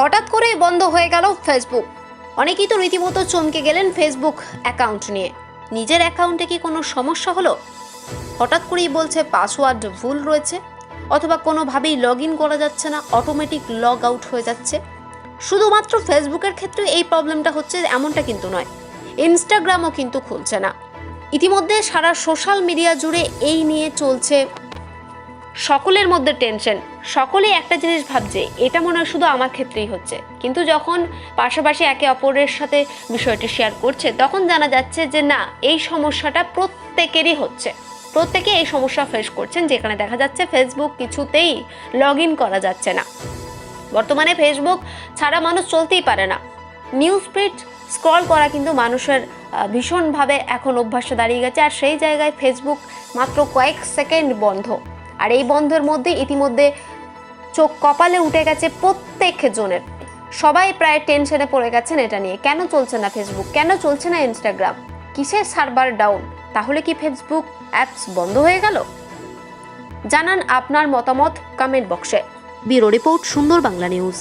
হঠাৎ করেই বন্ধ হয়ে গেল ফেসবুক অনেকেই তো রীতিমতো চমকে গেলেন ফেসবুক অ্যাকাউন্ট নিয়ে। নিজের অ্যাকাউন্টে কি কোনো সমস্যা হলো? হঠাৎ করেই বলছে পাসওয়ার্ড ভুল রয়েছে, অথবা কোনোভাবেই লগ ইন করা যাচ্ছে না অটোমেটিক লগ আউট হয়ে যাচ্ছে। শুধুমাত্র ফেসবুকের ক্ষেত্রে এই প্রবলেমটা হচ্ছে, এমনটা কিন্তু নয়। ইনস্টাগ্রামও কিন্তু খুলছে না। ইতিমধ্যে সারা সোশ্যাল মিডিয়া জুড়ে এই নিয়ে চলছে সকলের মধ্যে টেনশন সকলেই একটা জিনিস ভাবছে, এটা মনে হয় শুধু আমার ক্ষেত্রেই হচ্ছে। কিন্তু যখন পাশাপাশি একে অপরের সাথে বিষয়টি শেয়ার করছে, তখন জানা যাচ্ছে যে না, এই সমস্যাটা প্রত্যেকেরই হচ্ছে। প্রত্যেকে এই সমস্যা ফেস করছেন, যেখানে দেখা যাচ্ছে ফেসবুক কিছুতেই লগ ইন করা যাচ্ছে না। বর্তমানে ফেসবুক ছাড়া মানুষ চলতেই পারে না। নিউজ ফিড স্ক্রল করা কিন্তু মানুষের ভীষণভাবে এখন অভ্যাসে দাঁড়িয়ে গেছে, আর সেই জায়গায় ফেসবুক মাত্র কয়েক সেকেন্ড বন্ধ। আর এই বন্ধের মধ্যে ইতিমধ্যে চোখ কপালে উঠে গেছে প্রত্যেক জনের। সবাই প্রায় টেনশনে পড়ে গেছেন এটা নিয়ে। কেন চলছে না ফেসবুক কেন চলছে না ইনস্টাগ্রাম কিসের সার্ভার ডাউন? তাহলে কি ফেসবুক অ্যাপস বন্ধ হয়ে গেল? জানান আপনার মতামত কমেন্ট বক্সে ব্যুরো রিপোর্ট সুন্দর বাংলা নিউজ